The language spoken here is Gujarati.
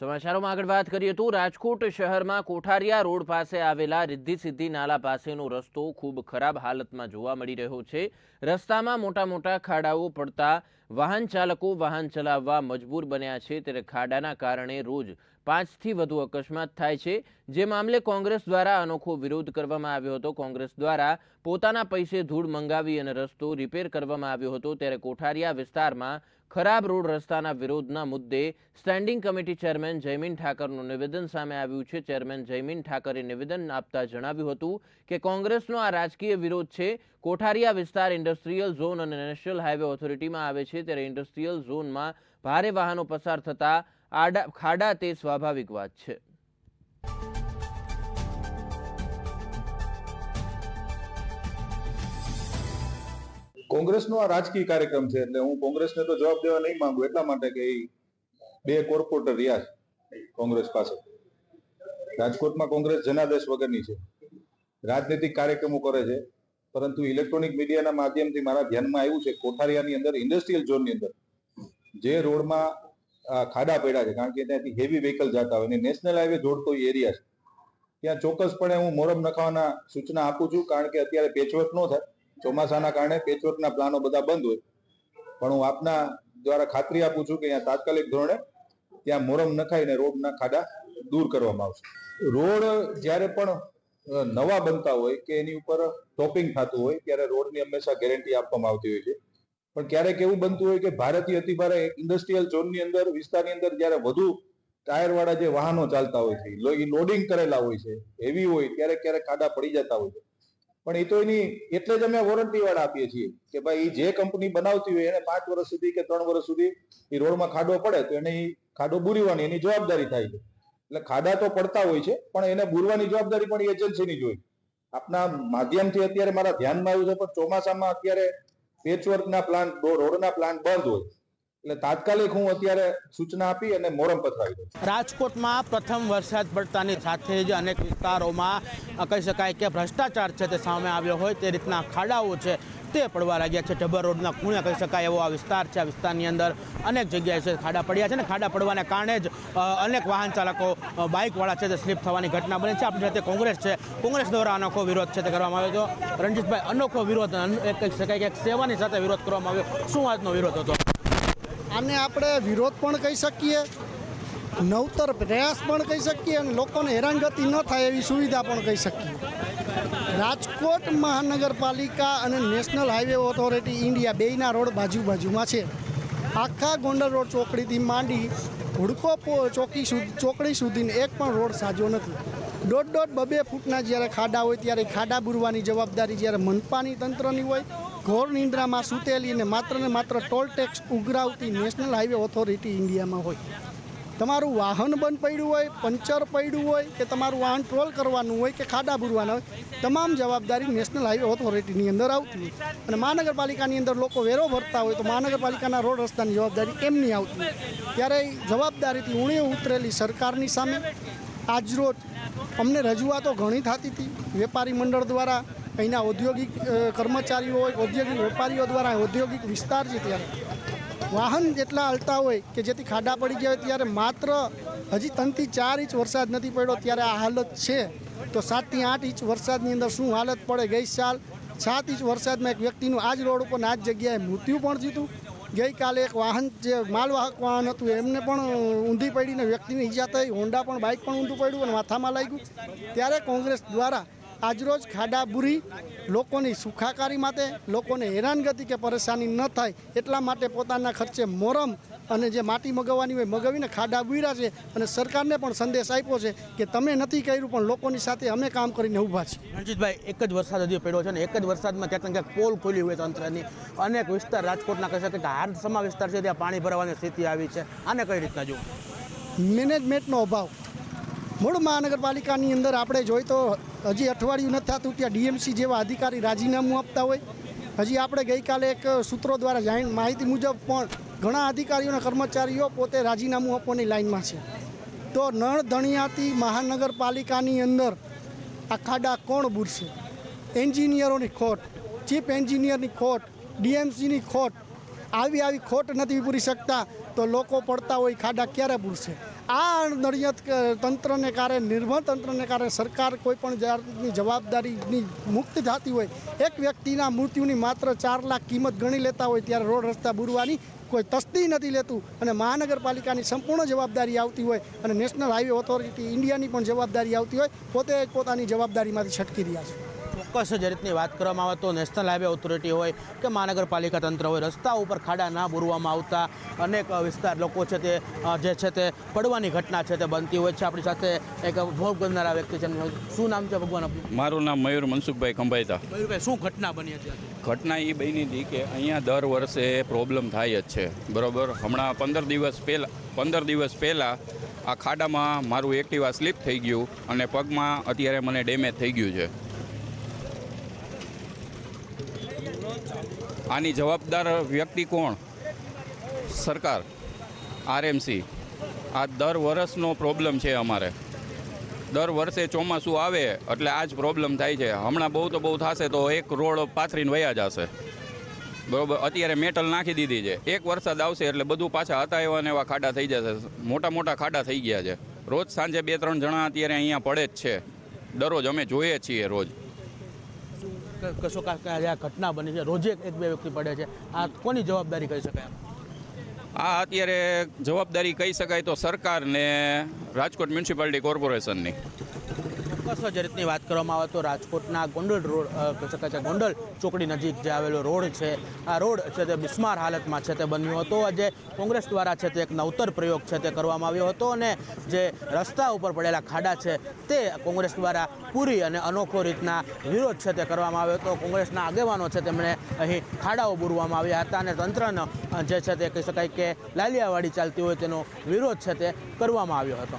સમાચારોમાં આગળ વાત કરીએ તો રાજકોટ શહેરમાં કોઠારિયા રોડ પાસે આવેલા રિદ્ધિ સિદ્ધિ નાલા પાસેનો રસ્તો ખૂબ ખરાબ હાલતમાં જોવા મળી રહ્યો છે. રસ્તામાં મોટા મોટા ખાડાઓ પડતા વાહન ચાલકો વાહન ચલાવવા મજબૂર બન્યા છે. ત્યારે ખાડાના કારણે રોજ પાંચથી વધુ અકસ્માત થાય છે. જે મામલે કોંગ્રેસ દ્વારા અનોખો વિરોધ કરવામાં આવ્યો હતો. કોંગ્રેસ દ્વારા પોતાના પૈસે ધૂળ મંગાવી અને રસ્તો રિપેર કરવામાં આવ્યો હતો. ત્યારે કોઠારિયા વિસ્તારમાં ખરાબ રોડ રસ્તાના વિરોધના મુદ્દે સ્ટેન્ડિંગ કમિટી ચેરમેન જયમીન ઠાકરનું નિવેદન સામે આવ્યું છે. ચેરમેન જયમીન ઠાકરે નિવેદન આપતા જણાવ્યું હતું કે કોંગ્રેસનો આ રાજકીય વિરોધ છે. કોઠારિયા વિસ્તાર ઇન્ડસ્ટ્રીયલ ઝોન અને નેશનલ હાઈવે ઓથોરિટીમાં આવે છે ત્યારે ઇન્ડસ્ટ્રીયલ ઝોનમાં ભારે વાહનો પસાર થતા આડા ખાડા તે સ્વાભાવિક વાત છે. કોંગ્રેસનો આ રાજકીય કાર્યક્રમ છે એટલે હું કોંગ્રેસને તો જવાબ દેવા નહીં માંગુ એટલા માટે કે બે કોર્પોરેટર રહ્યા છે કોંગ્રેસ પાસે. રાજકોટમાં કોંગ્રેસ જનાદેશ વગરની છે. રાજનૈતિક કાર્યક્રમો કરે છે. પરંતુ ઇલેક્ટ્રોનિક મીડિયાના માધ્યમથી મારા ધ્યાનમાં આવ્યું છે કોઠારિયાની અંદર, ઇન્ડસ્ટ્રીયલ ઝોનની અંદર, જે રોડમાં ખાડા પડ્યા છે. કારણ કે ત્યાંથી હેવી વ્હીકલ જતા હોય અને નેશનલ હાઈવે જોડતો એરિયા છે. ત્યાં ચોક્કસપણે હું મોરમ નખાવાના સૂચના આપું છું. કારણ કે અત્યારે પેચવર્ક ન થાય. ચોમાસાના કારણે પેચવર્કના પ્લાનો બધા બંધ હોય. પણ હું આપના દ્વારા ખાતરી આપું છું કે અહીંયા તાત્કાલિક ધોરણે ત્યાં મોરમ નખાઈને રોડના ખાડા દૂર કરવામાં આવશે. રોડ જ્યારે પણ નવા બનતા હોય કે એની ઉપર ટોપિંગ થતું હોય, ત્યારે રોડની હંમેશા ગેરંટી આપવામાં આવતી હોય છે. પણ ક્યારેક એવું બનતું હોય કે ભારતીય અતિભારે ઇન્ડસ્ટ્રીયલ ઝોનની અંદર, વિસ્તારની અંદર જ્યારે વધુ ટાયરવાળા જે વાહનો ચાલતા હોય છે લોડિંગ કરેલા હોય છે, હેવી હોય, ત્યારે ક્યારેક ખાડા પડી જતા હોય છે. પણ એ તો એની એટલે જ અમે વોરંટી વાળા આપીએ છીએ કે ભાઈ જે કંપની બનાવતી હોય એને પાંચ વર્ષ સુધી કે ત્રણ વર્ષ સુધી એ રોડમાં ખાડો પડે તો એને ખાડો બુરીવાની, એની જવાબદારી થાય છે. એટલે ખાડા તો પડતા હોય છે, પણ એને બુરવાની જવાબદારી પણ એજન્સીની જ હોય. આપના માધ્યમથી અત્યારે મારા ધ્યાનમાં આવ્યું છે, પણ ચોમાસામાં અત્યારે પેચવર્કના પ્લાન રોડના પ્લાન્ટ બંધ હોય. એટલે તાત્કાલિક હું અત્યારે સૂચના આપી અને મોરમ પથરાવી દઉં રાજકોટમાં પ્રથમ વરસાદ પડતાની સાથે જ અનેક વિસ્તારોમાં કહી શકાય કે ભ્રષ્ટાચાર છે તે સામે આવ્યો હોય તે રીતના ખાડાઓ છે તે પડવા લાગ્યા છે. ઢબર રોડના ખૂણે કહી શકાય એવો આ વિસ્તાર છે. આ વિસ્તારની અંદર અનેક જગ્યાએ છે ખાડા પડ્યા છે ને ખાડા પડવાને કારણે જ અનેક વાહન ચાલકો બાઇકવાળા છે તે સ્લીપ થવાની ઘટના બની છે. આપણી સાથે કોંગ્રેસ છે. કોંગ્રેસ દ્વારા અનોખો વિરોધ છે તે કરવામાં આવ્યો હતો. રણજીતભાઈ, અનોખો વિરોધ કહી શકાય કે સેવાની સાથે વિરોધ કરવામાં આવ્યો. શું આજનો વિરોધ હતો? આને આપણે વિરોધ પણ કહી શકીએ, નવતર પ્રયાસ પણ કહી શકીએ અને લોકોને હેરાનગતિ ન થાય એવી સુવિધા પણ કહી શકીએ. રાજકોટ મહાનગરપાલિકા અને નેશનલ હાઈવે ઓથોરિટી ઇન્ડિયા બેયના રોડ બાજુ બાજુમાં છે. આખા ગોંડલ રોડ ચોકડીથી માંડી હુડકો ચોકી ચોકડી સુધીને એક પણ રોડ સાજો નથી. દોઢ દોઢ બબે ફૂટના જ્યારે ખાડા હોય ત્યારે ખાડા બુરવાની જવાબદારી જ્યારે મનપાની તંત્રની હોય ઘોર નિંદ્રામાં સૂતેલી અને માત્ર ને માત્ર ટોલ ટેક્સ ઉઘરાવતી નેશનલ હાઈવે ઓથોરિટી ઇન્ડિયામાં હોય. તમારું વાહન બંધ પડ્યું હોય, પંચર પડ્યું હોય કે તમારું વાહન ટ્રોલ કરવાનું હોય કે ખાડા ભરવાના હોય, તમામ જવાબદારી નેશનલ હાઈવે ઓથોરિટીની અંદર આવતી હોય. અને મહાનગરપાલિકાની અંદર લોકો વેરો ભરતા હોય તો મહાનગરપાલિકાના રોડ રસ્તાની જવાબદારી કેમ નહીં આવતી હોય? ત્યારે જવાબદારીથી ઉણે ઉતરેલી સરકારની સામે આજરોજ અમને રજૂઆતો ઘણી થતી હતી. વેપારી મંડળ દ્વારા અહીંના ઔદ્યોગિક કર્મચારીઓ હોય, ઔદ્યોગિક વેપારીઓ દ્વારા ઔદ્યોગિક વિસ્તાર છે ત્યારે. વાહન જેટલા હલતા હોય કે જેથી ખાડા પડી ગયા હોય ત્યારે માત્ર હજી ત્રણથી ચાર ઇંચ વરસાદ નથી પડ્યો ત્યારે આ હાલત છે. તો સાતથી આઠ ઇંચ વરસાદની અંદર શું હાલત પડે? ગઈ સાલ સાત ઇંચ વરસાદમાં એક વ્યક્તિનું આ જ રોડ ઉપર આ જ જગ્યાએ મૃત્યુ પણ થયું ગઈકાલે એક વાહન જે માલવાહક વાહન હતું, એમને પણ ઊંધી પડીને વ્યક્તિને ઈજા થઈ. હોન્ડા પણ બાઇક પણ ઊંધું પડ્યું અને માથામાં લાગ્યું. ત્યારે કોંગ્રેસ દ્વારા આજરોજ ખાડા બુરી લોકોની સુખાકારી માટે લોકોને હેરાનગતિ કે પરેશાની ન થાય એટલા માટે પોતાના ખર્ચે મોરમ અને જે માટી મગાવવાની હોય મગાવીને ખાડા બુર્યા છે અને સરકારને પણ સંદેશ આપ્યો છે કે તમે નથી કર્યું પણ લોકોની સાથે અમે કામ કરીને ઊભા છીએ. રણજીતભાઈ એક જ વરસાદ હજી પડ્યો છે ને એક જ વરસાદમાં ક્યાંક ક્યાંક પોલ ખોલી હોય તંત્રની. અનેક વિસ્તાર રાજકોટના કહી શકે કે હારસમા વિસ્તાર છે ત્યાં પાણી ભરવાની સ્થિતિ આવી છે. આને કઈ રીતના જોવું મેનેજમેન્ટનો અભાવ. મૂળ મહાનગરપાલિકાની અંદર આપણે જોઈ તો હજી અઠવાડિયું નથી થતું ત્યાં ડીએમસી જેવા અધિકારી રાજીનામું આપતા હોય. હજી આપણે ગઈકાલે એક સૂત્રો દ્વારા જાણ, માહિતી મુજબ પણ ઘણા અધિકારીઓના કર્મચારીઓ પોતે રાજીનામું આપવાની લાઈનમાં છે. તો નળ ધણિયાતી મહાનગરપાલિકાની અંદર આ ખાડા કોણ બુરશે? એન્જિનિયરોની ખોટ, ચીફ એન્જિનિયરની ખોટ, ડીએમસીની ખોટ આવી આવી ખોટ નથી પૂરી શકતા તો લોકો પડતા હોય ખાડા ક્યારે પૂરશે આ નડિયાદ તંત્રને કારણે, નિર્ભર તંત્રને કારણે સરકાર કોઈ પણ જાતની જવાબદારીની મુક્ત થતી હોય, એક વ્યક્તિના મૃત્યુની માત્ર ચાર લાખ કિંમત ગણી લેતા હોય ત્યારે રોડ રસ્તા બુરવાની કોઈ તસ્દી નથી લેતું અને મહાનગરપાલિકાની સંપૂર્ણ જવાબદારી આવતી હોય અને નેશનલ હાઈવે ઓથોરિટી ઇન્ડિયાની પણ જવાબદારી આવતી હોય, પોતે જ પોતાની જવાબદારીમાંથી છટકી રહ્યા છે. ચોક્કસ જે રીતની વાત કરવામાં આવે તો નેશનલ હાઈવે ઓથોરિટી હોય કે મહાનગરપાલિકા તંત્ર હોય રસ્તા ઉપર ખાડા ના બોરવામાં આવતા અનેક વિસ્તાર લોકો છે તે જે છે તે પડવાની ઘટના છે તે બનતી હોય છે. આપણી સાથે એક ભોગ બનનારા વ્યક્તિ છે. શું નામ છે ભગવાન આપનું? મારું નામ મયુર મનસુખભાઈ ખંભાઈતા મયુરભાઈ શું ઘટના બની હતી ઘટના એ બની હતી કે અહીંયા દર વર્ષે પ્રોબ્લેમ થાય જ છે. બરોબર? હમણાં પંદર દિવસ પહેલાં પંદર દિવસ પહેલાં આ ખાડામાં મારું એક્ટિવા સ્લીપ થઈ ગયું અને પગમાં અત્યારે મને ડેમેજ થઈ ગયું છે. આની જવાબદાર વ્યક્તિ કોણ? સરકાર, આરએમસી. આ દર વર્ષનો પ્રોબ્લેમ છે અમારે. દર વર્ષે ચોમાસું આવે એટલે આ જ પ્રોબ્લેમ થાય છે. હમણાં બહુ તો બહુ થશે તો એક રોડ પાથરીને વયા જશે. બરોબર? અત્યારે મેટલ નાખી દીધી છે. એક વરસાદ આવશે એટલે બધું પાછા હતા એવા ને એવા ખાડા થઈ જશે. મોટા મોટા ખાડા થઈ ગયા છે. રોજ સાંજે બે ત્રણ જણા અત્યારે અહીંયા પડે જ છે. દરરોજ અમે જોઈએ છીએ રોજ. કશો આ ઘટના બની છે? રોજે એક બે વ્યક્તિ પડે છે. આ કોની જવાબદારી કહી શકાય આ અત્યારે જવાબદારી કહી શકાય તો સરકારને રાજકોટ મ્યુનિસિપાલિટી કોર્પોરેશનની. ચોક્કસ જે રીતની વાત કરવામાં આવે તો રાજકોટના ગોંડલ રોડ કહી શકાય છે ગોંડલ ચોકડી નજીક જે આવેલો રોડ છે, આ રોડ છે તે બિસ્માર હાલતમાં છે તે બન્યો હતો. આજે કોંગ્રેસ દ્વારા છે તે એક નવતર પ્રયોગ છે તે કરવામાં આવ્યો હતો અને જે રસ્તા ઉપર પડેલા ખાડા છે તે કોંગ્રેસ દ્વારા પૂરી અને અનોખો રીતના વિરોધ છે તે કરવામાં આવ્યો હતો. કોંગ્રેસના આગેવાનો છે તેમણે અહીં ખાડાઓ બુરવામાં આવ્યા હતા અને તંત્રનો જે છે તે કહી શકાય કે લાલિયાવાડી ચાલતી હોય તેનો વિરોધ છે તે કરવામાં આવ્યો હતો.